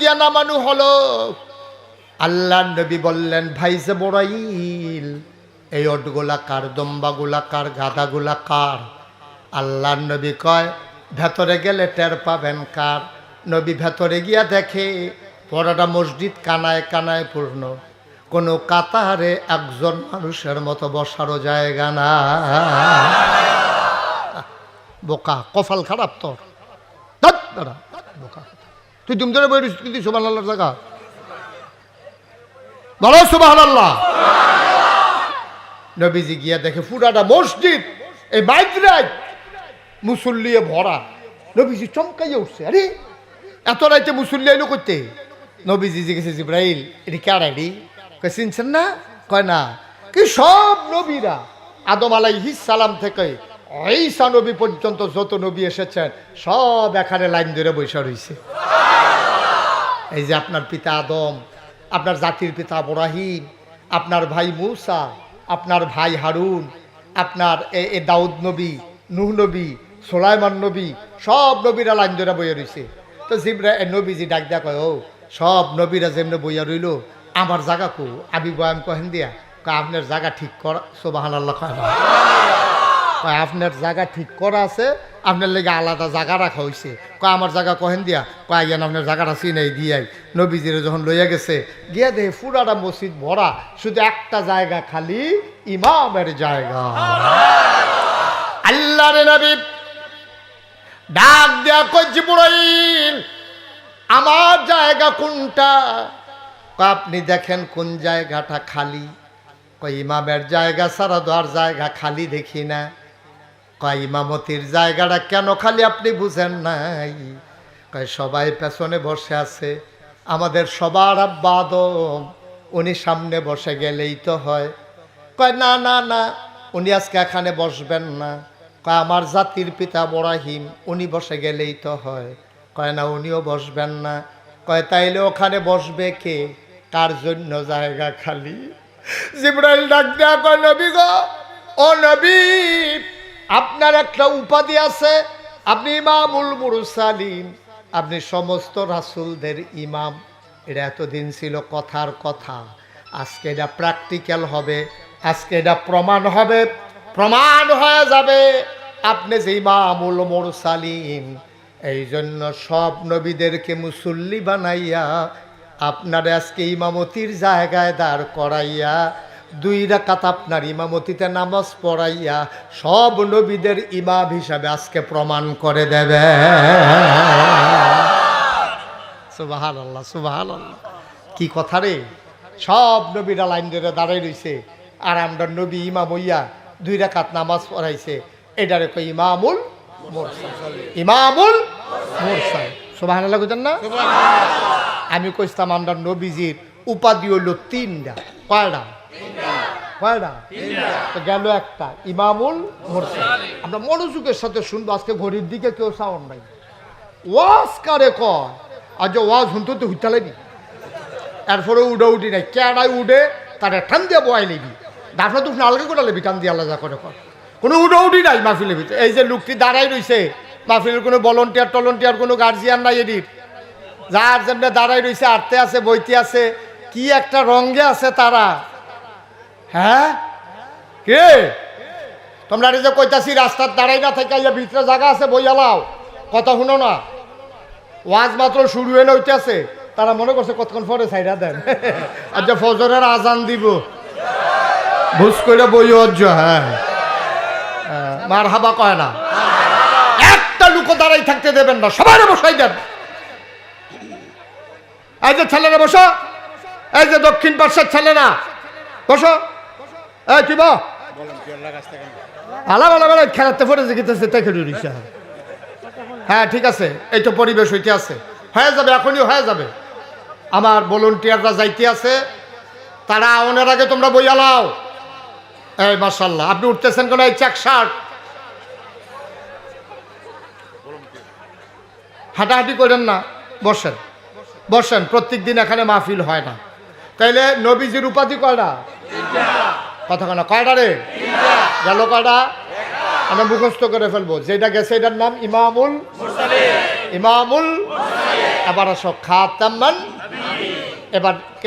দিয়া নামানো হলো। আল্লাহ নবী বললেন ভাইসে বড়াইল এই অটগুলা কার, দম্বাগুলা কার, গাদাগুলা কার? আল্লাহ নবী কয়, ভেতরে গেলে টের পাবেন কার? নবী ভেতরে গিয়া দেখে পড়াটা মসজিদ কানায় কানায় পূর্ণ। কোনো কাতারে একজন মানুষের মতো বসারও জায়গা না বোকা, কপাল খারাপ তোর। বোকা তুই তুমি ধরে বই তুই সুবাহ আল্লাহর জায়গা বলো সুবাহ আল্লাহ নবীজি গিয়া দেখে পুরাটা মসজিদ, এই মাইদ্রাজ, মুসল্লিয়ে ভরা। নবীজি চমকাইয়ে উঠছে, আরে, এত রাইতে মুসল্লি আইলো করতে নবীজি জিজ্ঞেস, জিব্রাইল, এটি কারাইডি কয়, চিনছেন না? কয়, না। কি সব নবীরা আদম আলাইহিস সালাম থেকে ঈসা নবী পর্যন্ত যত নবী এসেছেন, সব এখানে লাইন ধরে বৈশা রয়েছে এই যে আপনার পিতা আদম, আপনার জাতির পিতা আবরাহিম, আপনার ভাই মূসা, আপনার ভাই হারুন, আপনার এ দাউদ নবী, নুহ নবী, সোলাইমান নবী, সব নবীরা লাইন ধরে বইয়া রয়েছে তো জিবরা নবীজি ডাক দেয়া কয়, ও, সব নবীরা যেমনি বইয়া রইল, আমার জায়গা কো? আবি বয়াম কহেন দিয়া আপনার জায়গা ঠিক করা সোবাহান আল্লাহ কয় আপনার জায়গা ঠিক করা আছে, আপনার লেগে আলাদা জায়গা রাখা হয়েছে কয়, আমার জায়গা কহেন দিয়া? কয় আপনার জায়গাটা চিনাই দিয়াই। নবীজিরে যখন লইয়া গেছে, গিয়া দেখে পুরাটা মসজিদ ভরা, শুধু একটা জায়গা খালি, ইমামের জায়গা। আল্লাহ রে নবী ডাক দেয়া কইছি বুড়াইল আমার জায়গা কোনটা? আপনি দেখেন কোন জায়গাটা খালি? কই ইমামের জায়গা ছাড়া তো জায়গা খালি দেখি না। কয়, ইমামতির জায়গাটা কেন খালি আপনি বুঝেন নাই? কয়, সবাই পেছনে বসে আছে। আমাদের সবার আব্বা আদম, উনি সামনে বসে গেলেই তো হয়। কয়, না না না, উনি আজকে এখানে বসবেন না। কয়, আমার জাতির পিতা বরাহিম উনি বসে গেলেই তো হয়। কয়, না, উনিও বসবেন না। কয়, তাইলে ওখানে বসবে কে? কার জন্য জায়গা খালি? জিব্রাইল ডাক দেয়া কয়, নবী গো, ও নবী আপনার একটা উপাধি আছে, আপনি ইমামুল মুরসালিন। আপনি সমস্ত রাসুলদের ইমাম। এটা এতদিন ছিল কথার কথা। আজকে এটা প্র্যাকটিক্যাল হবে, আজকে এটা প্রমাণ হবে, প্রমাণ হয়ে যাবে। আপনি যে ইমামুল মুরসালিন এই জন্য সব নবীদেরকে মুসল্লি বানাইয়া, আপনার আজকে ইমামতির জায়গায় দাঁড় করাইয়া দুই রাকাত আপনার ইমামতিতে নামাজ পড়াইয়া সব নবীদের ইমাম হিসাবে আজকে প্রমাণ করে দেবে। সুবাহান আল্লাহ সুবাহান আল্লাহ কি কথা রে? সব নবীরা লাইন ধরে দাঁড়াই রইছে। আর আমরা নবী ইমাম হইয়া দুই রাকাত নামাজ পড়াইছে। এটারে কই ইমামুল ইমামুল মোরসাল। সুবাহান আল্লাহ বুঝেন না আমি কইতাম আমরা নবীজির উপাধি হইল তিনটা। কয়টা? কয়টা তো গেল একটা, ইমামুল মোরসাল। আমরা মনোযোগের সাথে শুনব, আজকে ঘড়ির দিকে কেউ সাউন্ড নাই। ওয়াজ কারে কয়? আর যে ওয়াজ শুনতে তো হুইতা লাগবি। এরপরে উডে উঠি নাই কেডায় উডে তার ঠান দিয়ে বয় নিবি। দাফনা তুফনা আলাদা করে লেবি টান দিয়ে আলাদা করে কর কোনো উডে উঠি নাই মাহফিলের ভিতরে। এই যে লোকটি দাঁড়াই রইছে, মাহফিলের কোনো ভলন্টিয়ার টলন্টিয়ার, কোনো গার্জিয়ান নাই এদির। যার জন্য দাঁড়াই রইছে আটতে আছে, বইতে আছে, কি একটা রঙ্গে আছে তারা। হ্যাঁ? কে? তোমরা যে কইতাছি রাস্তার দাঁড়াই না থেকে ইয়া ভিতরে জায়গা আছে বইয়ালাও কথা শুনো না। ওয়াজ মাত্র শুরু হয়ে হইতেছে। তারা মনে করছে কতক্ষণ পরে সাইডা দেন। আর যে ফজরের আজান দিব। ভুস করে বই অজ্জ হ্যাঁ, মার হাবা কয় না? একটা লুকো দাঁড়াই থাকতে দেবেন না সবাই বসাই দেন। এই যে ছেলেরা বসো। এই যে দক্ষিণ পার্শ্বের ছেলেরা বসো। কি হ্যাঁ ঠিক আছে, এই তো পরিবেশ হইতে আছে। হয়ে যাবে হয়ে যাবে। আমার ভলন্টিয়াররা যাইতে আছে, তারা আওনের আগে তোমরা বইয়ালাও এই মার্শাল্লাহ আপনি উঠতেছেন কেন এই চেক শার্ট? হাঁটাহাঁটি করেন না, বসেন। বসেন প্রত্যেক দিন এখানে মাহফিল হয় না। তাইলে নবীজির উপাধি কয়টা? কথা কেন কয়টা রে? গেল কয়টা? আমরা মুখস্থ করে ফেলব। যেটা গেছে এটার নাম ইমামুল ইমামুল এবার আসো খাতামান এবার